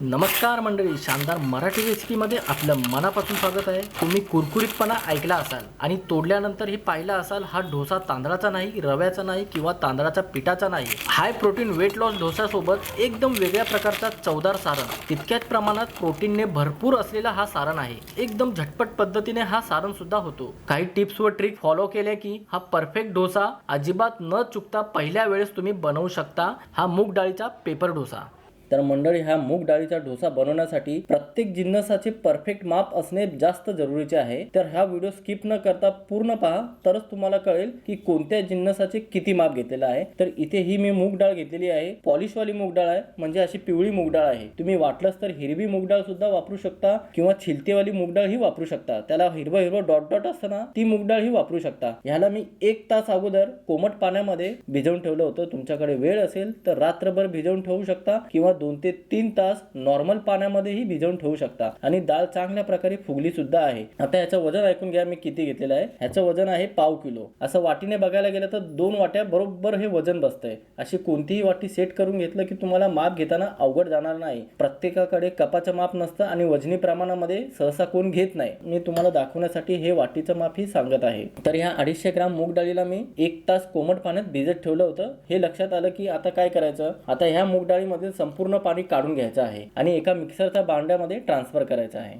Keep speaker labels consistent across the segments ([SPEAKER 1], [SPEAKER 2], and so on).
[SPEAKER 1] नमस्कार मंडळी शानदार मराठी रेसिपीमध्ये आपलं मनापासून स्वागत आहे. तुम्ही कुरकुरीतपणा ऐकला असाल आणि तोडल्यानंतर हे पाहिलं असाल हा डोसा तांदळाचा नाही रव्याचा नाही किंवा तांदळाच्या पिठाचा नाही. हाय प्रोटीन वेट लॉस डोसासोबत एकदम वेगळ्या प्रकारचा चवदार सारण. तितक्याच प्रमाणात प्रोटीनने भरपूर असलेला हा सारण आहे. एकदम झटपट पद्धतीने हा सारण सुद्धा होतो. काही टिप्स व ट्रिक फॉलो केल्या की हा परफेक्ट डोसा अजिबात न चुकता पहिल्या वेळेस तुम्ही बनवू शकता हा मूग डाळीचा पेपर डोसा. तर मंडळी हा मूग डाळीचा डोसा बनवण्यासाठी प्रत्येक जिन्नसाचे परफेक्ट माप असणे जास्त जरुरीचे आहे. तर हा व्हिडिओ स्किप न करता पूर्ण पहा. तरच तुम्हाला कळेल की कोणत्या जिन्नसाचे किती माप घेतलेलं आहे. तर इथे ही मी मूग डाळ घेतलेली आहे. पॉलिशवाली मूग डाळ आहे म्हणजे अशी पिवळी मूग डाळ आहे. तुम्ही वाटलंच तर हिरवी मूग डाळ सुद्धा वापरू शकता किंवा छिलतेवाली मूग डाळ ही वापरू शकता. त्याला हिरवं हिरवं डॉट डॉट असताना ती मूग डाळ ही वापरू शकता. ह्याला मी एक तास अगोदर कोमट पाण्यामध्ये भिजवून ठेवलं होतं. तुमच्याकडे वेळ असेल तर रात्रभर भिजवून ठेवू शकता किंवा दोन ते तीन तास नॉर्मल पाण्यामध्येही भिजवून ठेवू शकता. आणि डाळ चांगल्या प्रकारे फुगली सुद्धा आहे. आता याचं वजन ऐकून घ्या मी किती घेतलेलं आहे. ह्याचं वजन आहे पाव किलो. असं वाटीने बघायला गेलं तर दोन वाट्या बरोबर हे वजन बसतंय. अशी कोणतीही वाटी सेट करून घेतलं की तुम्हाला माप घेताना अवघड जाणार नाही. प्रत्येकाकडे कपाचं माप नसतं आणि वजनी प्रमाणामध्ये सहसा कोण घेत नाही. मी तुम्हाला दाखवण्यासाठी हे वाटीचं माप ही सांगत आहे. तर ह्या अडीचशे ग्राम मूग डाळीला मी एक तास कोमट पाण्यात भिजत ठेवलं होतं. हे लक्षात आलं की आता काय करायचं? आता ह्या मूग डाळीमध्ये संपूर्ण पाणी काढून घ्यायचं आहे आणि एका मिक्सरच्या भांड्यामध्ये ट्रान्सफर करायचं आहे.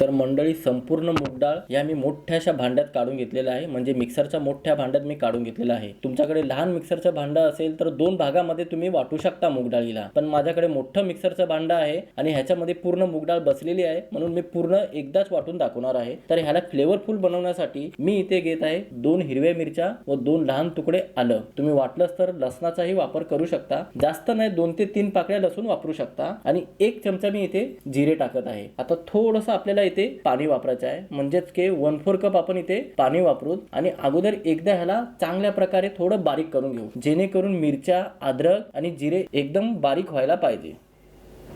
[SPEAKER 1] तर मंडळी संपूर्ण मूग डाळ या मी मोठ्याशा भांड्यात काढून घेतलेला आहे. म्हणजे मिक्सरच्या मोठ्या भांड्यात मी काढून घेतलेला आहे. तुमच्याकडे लहान मिक्सरचं भांडं असेल तर दोन भागामध्ये तुम्ही वाटू शकता मूग डाळीला पण माझ्याकडे मोठं मिक्सरचं भांडं आहे आणि ह्याच्यामध्ये पूर्ण मूग डाळ बसलेली आहे. म्हणून मी पूर्ण एकदाच वाटून दाखवणार आहे. तर ह्याला फ्लेवरफुल बनवण्यासाठी मी इथे घेत आहे दोन हिरव्या मिरच्या व दोन लहान तुकडे आलं. तुम्ही वाटलंच तर लसणाचाही वापर करू शकता. जास्त नाही दोन ते तीन पाकळ्या लसूण वापरू शकता. आणि एक चमचा मी इथे जिरे टाकत आहे. आता थोडंसं आपल्याला इथे पाणी वापरायचं आहे. म्हणजेच के वन फोर कप आपण इथे पाणी वापरू आणि अगोदर एकदा ह्याला चांगल्या प्रकारे थोडं बारीक करून घेऊ. जेणेकरून मिरच्या अद्रक आणि जिरे एकदम बारीक व्हायला पाहिजे.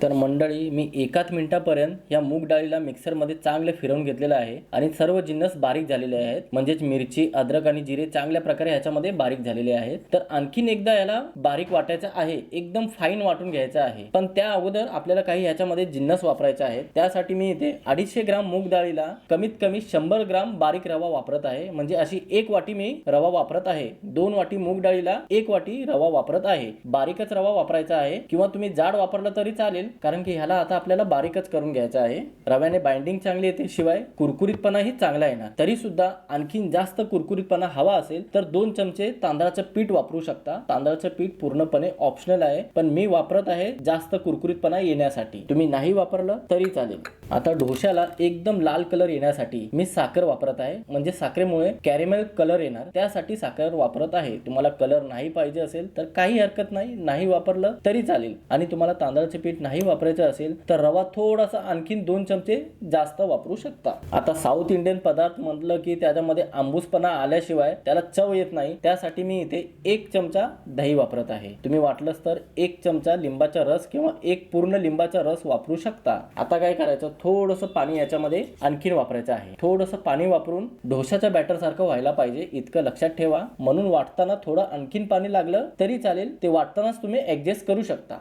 [SPEAKER 1] तर मंडळी मी एकाच मिनिटापर्यंत या मूग डाळीला मिक्सरमध्ये चांगले फिरवून घेतलेलं आहे आणि सर्व जिन्नस बारीक झालेले आहेत. म्हणजेच मिरची अद्रक आणि जिरे चांगल्या प्रकारे ह्याच्यामध्ये बारीक झालेले आहेत. तर आणखीन एकदा याला बारीक वाटायचं आहे एकदम फाईन वाटून घ्यायचं आहे. पण त्या अगोदर आपल्याला काही ह्याच्यामध्ये जिन्नस वापरायचे आहेत. त्यासाठी मी इथे अडीचशे ग्राम मूग डाळीला कमीत कमी शंभर ग्राम बारीक रवा वापरत आहे. म्हणजे अशी एक वाटी मी रवा वापरत आहे. दोन वाटी मूग डाळीला एक वाटी रवा वापरत आहे. बारीकच रवा वापरायचा आहे. किंवा तुम्ही जाड वापरला तरी चालेल कारण की ह्याला आता आपल्याला बारीकच करून घ्यायचं आहे. रव्याने बाइंडिंग चांगली येते शिवाय कुरकुरीतपणाही चांगला येणार. तरी सुद्धा आणखीन जास्त कुरकुरीतपणा हवा असेल तर दोन चमचे तांदळाचं पीठ वापरू शकता. तांदळाचं पीठ पूर्णपणे ऑप्शनल आहे पण मी वापरत आहे जास्त कुरकुरीतपणा येण्यासाठी. तुम्ही नाही वापरलं तरी चालेल. आता डोश्याला एकदम लाल कलर येण्यासाठी मी साखर वापरत आहे. म्हणजे साखरेमुळे कॅरेमेल कलर येणार. त्यासाठी साखर वापरत आहे. तुम्हाला कलर नाही पाहिजे असेल तर काही हरकत नाही. नाही वापरलं तरी चालेल. आणि तुम्हाला तांदळाचे पीठ नाही वापरायचं असेल तर रवा थोडासा आणखीन दोन चमचे जास्त वापरू शकता. आता साऊथ इंडियन पदार्थ म्हटलं की त्याच्यामध्ये आंबूसपणा आल्याशिवाय त्याला चव येत नाही. त्यासाठी मी इथे एक चमचा दही वापरत आहे. तुम्ही वाटलंच तर एक चमचा लिंबाचा रस किंवा एक पूर्ण लिंबाचा रस वापरू शकता. आता काय करायचं? थोडस पाणी याच्यामध्ये आणखीन वापरायचं आहे. थोडंसं पाणी वापरून ढोशाच्या बॅटर सारखं व्हायला पाहिजे. इतकं लक्षात ठेवा. म्हणून वाटताना थोडं आणखीन पाणी लागलं तरी चालेल. ते वाटतानाच तुम्ही ऍडजस्ट करू शकता.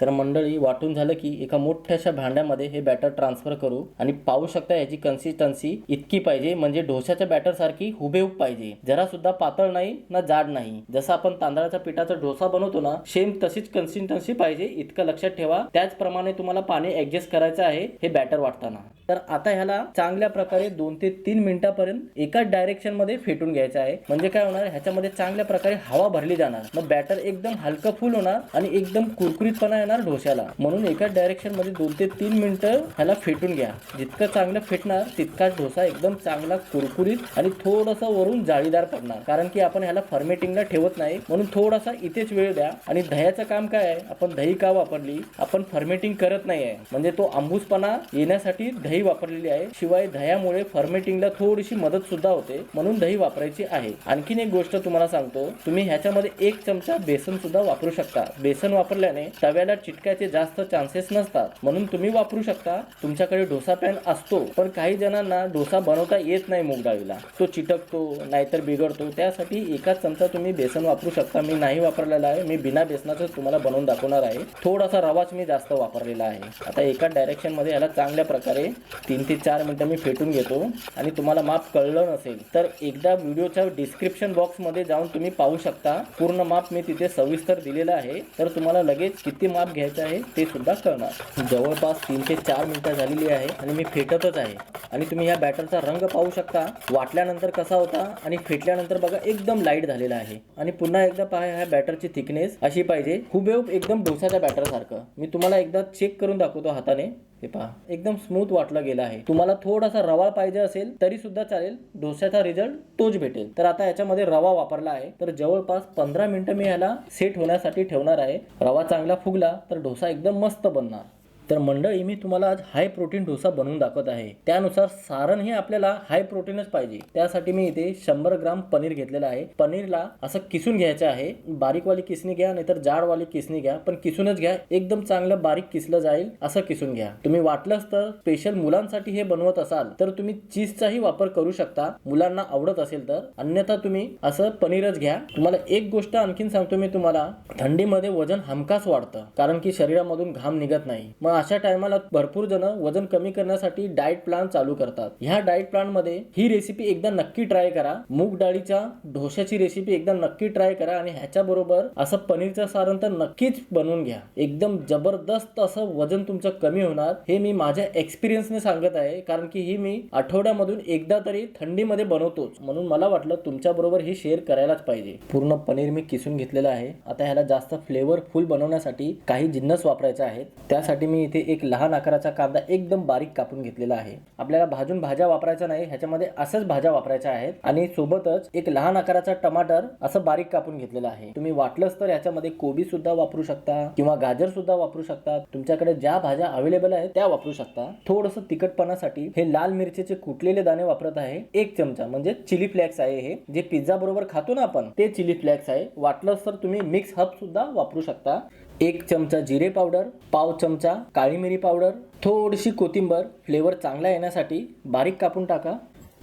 [SPEAKER 1] तर मंडळी वाटून झालं की एका मोठ्याशा भांड्यामध्ये हे बॅटर ट्रान्सफर करू आणि पाहू शकता याची कन्सिस्टन्सी इतकी पाहिजे म्हणजे डोशाच्या बॅटर सारखी हुबेहूब पाहिजे. जरा सुद्धा पातळ नाही ना जाड नाही. जसं आपण तांदळाच्या पिठाचा डोसा बनवतो ना सेम तशीच कन्सिस्टन्सी पाहिजे इतकं लक्षात ठेवा. त्याचप्रमाणे तुम्हाला पाणी ऍडजस्ट करायचं आहे हे बॅटर वाटताना. तर आता ह्याला चांगल्या प्रकारे दोन ते तीन मिनिटापर्यंत एकाच डायरेक्शनमध्ये फेटून घ्यायचं आहे. म्हणजे काय होणार ह्याच्यामध्ये चांगल्या प्रकारे हवा भरली जाणार. मग बॅटर एकदम हलकं फुल होणार आणि एकदम कुरकुरीतपणा येणार डोश्याला. म्हणून एकाच डायरेक्शनमध्ये दोन ते तीन मिनिटं ह्याला फेटून घ्या. जितकं चांगलं फेटणार तितकाच डोसा एकदम चांगला कुरकुरीत आणि थोडासा वरून जाळीदार पडणार. कारण की आपण ह्याला फर्मेटिंगला ठेवत नाही. म्हणून थोडासा इथेच वेळ द्या. आणि दह्याचं काम काय आहे? आपण दही का वापरली? आपण फर्मेटिंग करत नाही आहे म्हणजे तो आंबूसपणा येण्यासाठी दही वापरलेली आहे. शिवाय दह्यामुळे फर्मेटिंगला थोडीशी मदत सुद्धा होते. म्हणून दही वापरायची आहे. आणखीन एक गोष्ट तुम्हाला सांगतो. तुम्ही ह्याच्यामध्ये एक चमचा बेसन सुद्धा वापरू शकता. बेसन वापरल्याने तव्याला चिटकायचे जास्त चान्सेस नसतात. म्हणून तुम्ही वापरू शकता. तुमच्याकडे डोसा पॅन असतो. पण काही जणांना डोसा बनवता येत नाही मूग डाळीला तो चिटकतो नाहीतर बिघडतो. त्यासाठी एकाच चमचा तुम्ही बेसन वापरू शकता. मी नाही वापरलेला आहे. मी बिना बेसनाचं तुम्हाला बनवून दाखवणार आहे. थोडासा रवाच मी जास्त वापरलेला आहे. आता एका डायरेक्शनमध्ये याला चांगल्या प्रकारे तीन ते चार मिनटं मी फेटून घेतो. आणि तुम्हाला माप कळलं नसेल तर एकदा व्हिडिओच्या डिस्क्रिप्शन बॉक्समध्ये जाऊन तुम्ही पाहू शकता. पूर्ण माप मी तिथे सविस्तर दिलेलं आहे. तर तुम्हाला लगेच किती माप घ्यायचं आहे ते सुद्धा कळणार जवळपास तीन ते चार मिनटं झालेली आहे आणि मी फेटतच आहे. आणि तुम्ही या बॅटरचा रंग पाहू शकता. वाटल्यानंतर कसा होता आणि फेटल्यानंतर बघा एकदम लाइट झालेला आहे. आणि पुन्हा एकदा पहा ह्या बॅटरची थिकनेस अशी पाहिजे. हुबेहूब एकदम डोसाच्या बॅटरसारखं. मी तुम्हाला एकदा चेक करून दाखवतो हाताने. हे पहा. एकदम स्मूथ वाटलं गेलं आहे. तुम्हाला थोडासा रवा पाहिजे असेल तरी सुद्धा चालेल. डोस्याचा रिझल्ट तोच भेटेल. तर आता याच्यामध्ये रवा वापरला आहे. तर जवळपास पंधरा मिनिटं मी ह्याला सेट होण्यासाठी ठेवणार आहे. रवा चांगला फुगला तर डोसा एकदम मस्त बनणार. तर मंडळी मी तुम्हाला आज हाय प्रोटीन डोसा बनवून दाखवत आहे. त्यानुसार सारण हे आपल्याला हाय प्रोटीनच पाहिजे. त्यासाठी मी इथे शंभर ग्राम पनीर घेतलेलं आहे. पनीरला असं किसून घ्यायचं आहे. बारीकवाली किसणी घ्या नाहीतर जाडवाली किसणी घ्या पण किसूनच घ्या. एकदम चांगलं बारीक किसलं जाईल असं किसून घ्या. तुम्ही वाटलंच तर स्पेशल मुलांसाठी हे बनवत असाल तर तुम्ही चीजचाही वापर करू शकता. मुलांना आवडत असेल तर. अन्यथा तुम्ही असं पनीरच घ्या. तुम्हाला एक गोष्ट आणखीन सांगतो मी तुम्हाला. थंडीमध्ये वजन हमखास वाढतं कारण की शरीरामधून घाम निघत नाही. मग अशा टायमाला भरपूर जण वजन कमी करण्यासाठी डाएट प्लॅन चालू करतात. ह्या डाएट प्लॅनमध्ये ही रेसिपी एकदा नक्की ट्राय करा. मूग डाळीच्या ढोशाची रेसिपी एकदा नक्की ट्राय करा आणि ह्याच्या बरोबर असं पनीरचं सारण तर नक्कीच बनवून घ्या. एकदम जबरदस्त असं वजन तुमचं कमी होणार हे मी माझ्या एक्सपिरियन्सने सांगत आहे. कारण की ही मी आठवड्यामधून एकदा तरी थंडीमध्ये बनवतोच. म्हणून मला वाटलं तुमच्या बरोबर हे शेअर करायलाच पाहिजे. पूर्ण पनीर मी किसून घेतलेलं आहे. आता ह्याला जास्त फ्लेवरफुल बनवण्यासाठी काही जिन्नस वापरायचे आहेत. त्यासाठी मी इथे एक लहान आकाराचा कांदा एकदम बारीक कापून घेतलेला आहे. आपल्याला भाजून भाज्या वापरायच्या नाही ह्याच्यामध्ये असंच भाज्या वापरायच्या आहेत आणि सोबतच एक लहान आकाराचा टमाटर असं बारीक कापून घेतलेलं आहे. तुम्ही वाटलंच तर याच्यामध्ये कोबी सुद्धा वापरू शकता किंवा गाजर सुद्धा वापरू शकता. तुमच्याकडे ज्या भाज्या अवेलेबल आहेत त्या वापरू शकता. थोडस तिखटपणासाठी हे लाल मिरचीचे कुटलेले दाणे वापरत आहे. एक चमचा म्हणजे चिली फ्लेक्स आहे हे. जे पिझ्झा बरोबर खातो ना आपण ते चिली फ्लेक्स आहे. वाटलंच तर तुम्ही मिक्स हब सुद्धा वापरू शकता. एक चमचा जिरे पावडर पाव चमचा काळी मिरी पावडर थोडीशी कोथिंबर फ्लेवर चांगला येण्यासाठी बारीक कापून टाका.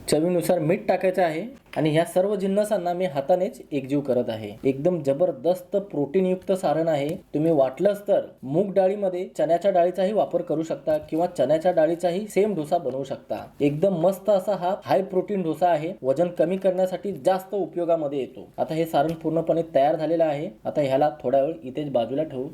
[SPEAKER 1] चवीनुसार मीठ टाकायचं आहे. आणि ह्या सर्व जिन्नसांना मी हातानेच एकजीव करत आहे. एकदम जबरदस्त प्रोटीनयुक्त सारण आहे. तुम्ही वाटलंच तर मूग डाळीमध्ये चण्याच्या डाळीचाही वापर करू शकता किंवा चण्याच्या डाळीचाही सेम डोसा बनवू शकता. एकदम मस्त असा हा हाय प्रोटीन डोसा आहे. वजन कमी करण्यासाठी जास्त उपयोगामध्ये येतो. आता हे सारण पूर्णपणे तयार झालेलं आहे. आता ह्याला थोडा वेळ इथेच बाजूला ठेवू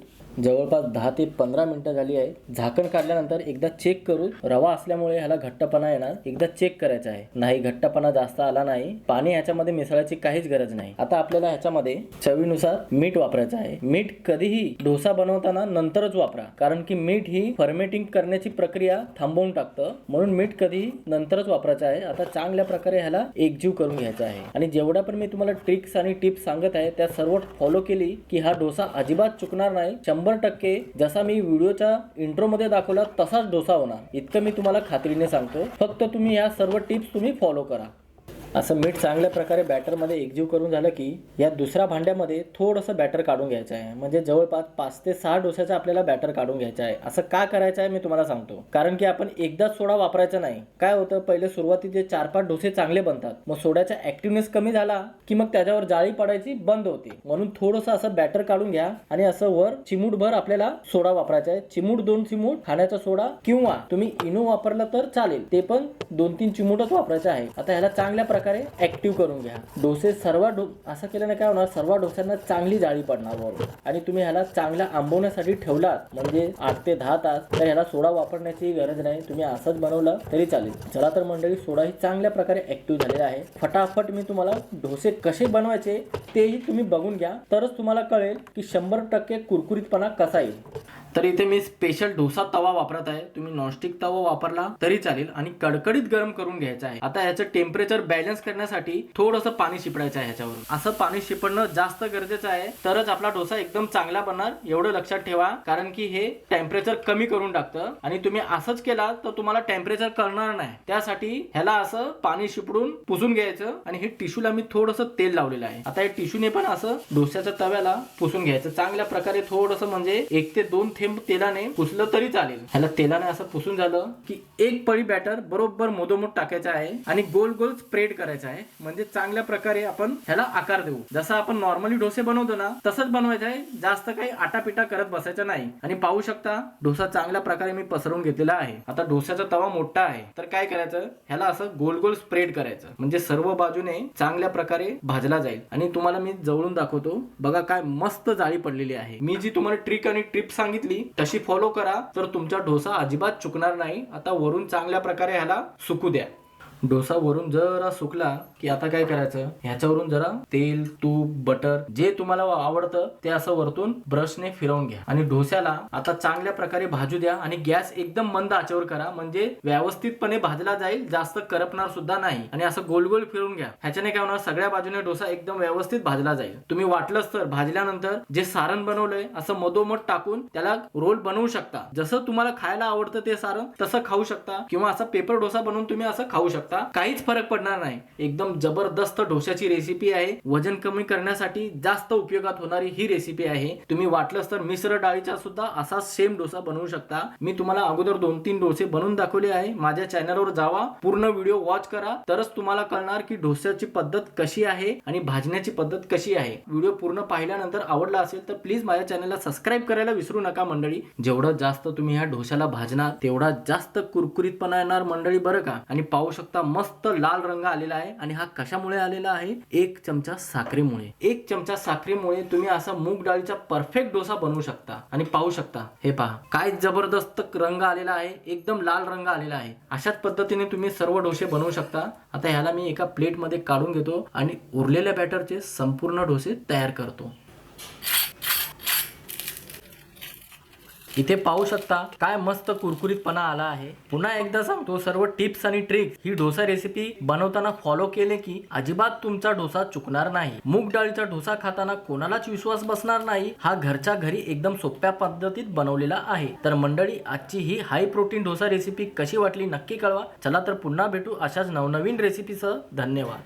[SPEAKER 1] जवळपास दहा ते पंधरा मिनिटं झाली आहे झाकण काढल्यानंतर एकदा चेक करू रवा असल्यामुळे ह्याला घट्टपणा येणार. एकदा चेक करायचा आहे. नाही घट्टपणा जास्त आला नाही. पाणी ह्याच्यामध्ये मिसळायची काहीच गरज नाही. आता आपल्याला ह्याच्यामध्ये चवीनुसार मीठ वापरायचं आहे. मीठ कधीही डोसा बनवताना नंतरच वापरा. कारण की मीठ ही फर्मेटिंग करण्याची प्रक्रिया थांबवून टाकतं. म्हणून मीठ कधी नंतरच वापरायचं आहे. आता चांगल्या प्रकारे ह्याला एकजीव करून घ्यायचा आहे. आणि जेवढ्या पण मी तुम्हाला ट्रिक्स आणि टिप्स सांगत आहे त्या सर्व फॉलो केली की हा डोसा अजिबात चुकणार नाही. शंभर टक्के जसा मी व्हिडिओच्या इंट्रोमध्ये दाखवला तसाच डोसा होणार. इतकं मी तुम्हाला खात्रीने सांगतो फक्त तुम्ही या सर्व टिप्स तुम्ही फॉलो करा. असं मीठ चांगल्या प्रकारे बॅटरमध्ये एकजीव करून झालं की या दुसऱ्या भांड्यामध्ये थोडंसं बॅटर काढून घ्यायचं आहे. म्हणजे जवळपास पाच ते सहा डोस्याचं आपल्याला बॅटर काढून घ्यायचं आहे. असं का करायचं आहे मी तुम्हाला सांगतो. कारण की आपण एकदाच सोडा वापरायचा नाही. काय होतं पहिले सुरुवातीचे चार पाच डोसे चांगले बनतात. मग सोड्याचा ऍक्टिव्हनेस कमी झाला की मग त्याच्यावर जाळी पडायची बंद होते. म्हणून थोडंसं असं बॅटर काढून घ्या आणि असं वर चिमूटभर आपल्याला सोडा वापरायचा आहे. चिमूट दोन चिमूट खाण्याचा सोडा किंवा तुम्ही इनो वापरला तर चालेल. ते पण दोन तीन चिमूटच वापरायचे आहे. आता ह्याला चांगल्या प्रकारे ऍक्टिव्ह करून घ्या. डोसे सर्व डो असं केल्याने काय होणार? सर्व डोस्यांना चांगली जाळी पडणार बरोबर आणि तुम्ही ह्याला चांगला आंबवण्यासाठी ठेवलात म्हणजे आठ ते दहा तास तर ह्याला सोडा वापरण्याची गरज नाही. तुम्ही असंच बनवलं तरी चालेल. चला तर मंडळी सोडा ही चांगल्या प्रकारे ऍक्टिव्ह झालेला आहे. फटाफट मी तुम्हाला डोसे कसे बनवायचे तेही तुम्ही बघून घ्या. तरच तुम्हाला कळेल की शंभर टक्के कुरकुरीतपणा कसा येईल. तर इथे मी स्पेशल डोसा तवा वापरत आहे. तुम्ही नॉनस्टिक तवा वापरला तरी चालेल आणि कडकडीत गरम करून घ्यायचं आहे. आता ह्याचं टेम्परेचर बॅलन्स करण्यासाठी थोडंसं पाणी शिपडायचं आहे ह्याच्यावर असं पाणी शिपडणं जास्त गरजेचं आहे. तरच आपला डोसा एकदम चांगला बनणार. एवढं लक्षात ठेवा. कारण की हे टेम्परेचर कमी करून टाकतं. आणि तुम्ही असंच केला तर तुम्हाला टेम्परेचर कळणार नाही. त्यासाठी ह्याला असं पाणी शिपडून पुसून घ्यायचं आणि हे टिश्यूला मी थोडंसं तेल लावलेलं आहे. आता हे टिश्यूने पण असं डोस्याच्या तव्याला पुसून घ्यायचं. चांगल्या प्रकारे थोडंसं म्हणजे एक ते दोन थेंब तेलाने पुसलं तरी चालेल. ह्याला तेलाने असं पुसून झालं की एक पळी बॅटर बरोबर मोदोमोद टाकायचं आहे आणि गोल गोल स्प्रेड करायचं आहे. म्हणजे चांगल्या प्रकारे आपण ह्याला आकार देऊ. जसं आपण नॉर्मली डोसे बनवतो ना तसंच बनवायचं आहे. जास्त काही आटापिटा करत बसायचं नाही. आणि पाहू शकता डोसा चांगल्या प्रकारे मी पसरवून घेतलेला आहे. आता डोस्याचा तवा मोठा आहे. तर काय करायचं? ह्याला असं गोल गोल स्प्रेड करायचं. म्हणजे सर्व बाजूने चांगल्या प्रकारे भाजला जाईल. आणि तुम्हाला मी जवळून दाखवतो. बघा काय मस्त जाळी पडलेली आहे. मी जी तुम्हाला ट्रिक आणि ट्रिप सांगितली तशी फॉलो करा. तर तुमचा डोसा अजिबात चुकणार नाही. आता वरून चांगल्या प्रकारे ह्याला सुकू द्या. डोसा वरून जरा सुकला की आता काय करायचं? ह्याच्यावरून जरा तेल तूप बटर जे तुम्हाला आवडतं ते असं वरतून ब्रशने फिरवून घ्या. आणि डोस्याला आता चांगल्या प्रकारे भाजू द्या आणि गॅस एकदम मंद आचेवर करा. म्हणजे व्यवस्थितपणे भाजला जाईल जास्त करपणार सुद्धा नाही. आणि असं गोल गोल फिरून घ्या. ह्याच्याने काय होणार? सगळ्या बाजूने डोसा एकदम व्यवस्थित भाजला जाईल. तुम्ही वाटलंच तर भाजल्यानंतर जे सारण बनवलंय असं मधोमध टाकून त्याला रोल बनवू शकता. जसं तुम्हाला खायला आवडतं ते सारण तसं खाऊ शकता. किंवा असा पेपर डोसा बनवून तुम्ही असं खाऊ शकता. काहीच फरक पडणार नाही. एकदम जबरदस्त ढोशाची रेसिपी आहे. वजन कमी करण्यासाठी जास्त उपयोगात होणारी ही रेसिपी आहे. तुम्ही वाटलंच तर मिश्र डाळीचा सुद्धा असा सेम डोसा बनवू शकता. मी तुम्हाला अगोदर दोन तीन डोसे बनवून दाखवले आहे. माझ्या चॅनलवर जावा. पूर्ण व्हिडिओ वॉच करा. तरच तुम्हाला कळणार की डोस्याची पद्धत कशी आहे आणि भाजण्याची पद्धत कशी आहे. व्हिडिओ पूर्ण पाहिल्यानंतर आवडला असेल तर प्लीज माझ्या चॅनलला सबस्क्राईब करायला विसरू नका मंडळी. जेवढं जास्त तुम्ही ह्या डोश्याला भाजणार तेवढा जास्त कुरकुरीतपणा येणार मंडळी बरं का? आणि पाहू शकता मस्त लाल रंग आलेला आहे आणि हा कशामुळे आलेला आहे? एक चमचा साखरेमुळे. एक चमचा साखरेमुळे तुम्ही असा मूग डाळीचा परफेक्ट डोसा बनवू शकता आणि पाहू शकता. हे पहा. काय जबरदस्त रंग आलेला आहे. एकदम लाल रंग आलेला आहे. अशाच पद्धतीने तुम्ही सर्व डोसे बनवू शकता. आता ह्याला मी एका प्लेटमध्ये काढून घेतो आणि उरलेल्या बॅटरचे संपूर्ण डोसे तयार करतो. इथे पाहू शकता काय मस्त कुरकुरीतपणा आला आहे. पुन्हा एकदा सांगतो सर्व टिप्स आणि ट्रिक्स ही डोसा रेसिपी बनवताना फॉलो केले की अजिबात तुमचा डोसा चुकणार नाही. मूग डाळीचा डोसा खाताना कोणालाच विश्वास बसणार नाही. हा घरच्या घरी एकदम सोप्या पद्धतीत बनवलेला आहे. तर मंडळी आजची ही हाय प्रोटीन डोसा रेसिपी कशी वाटली नक्की कळवा. चला तर पुन्हा भेटू अशाच नवनवीन रेसिपीसह धन्यवाद.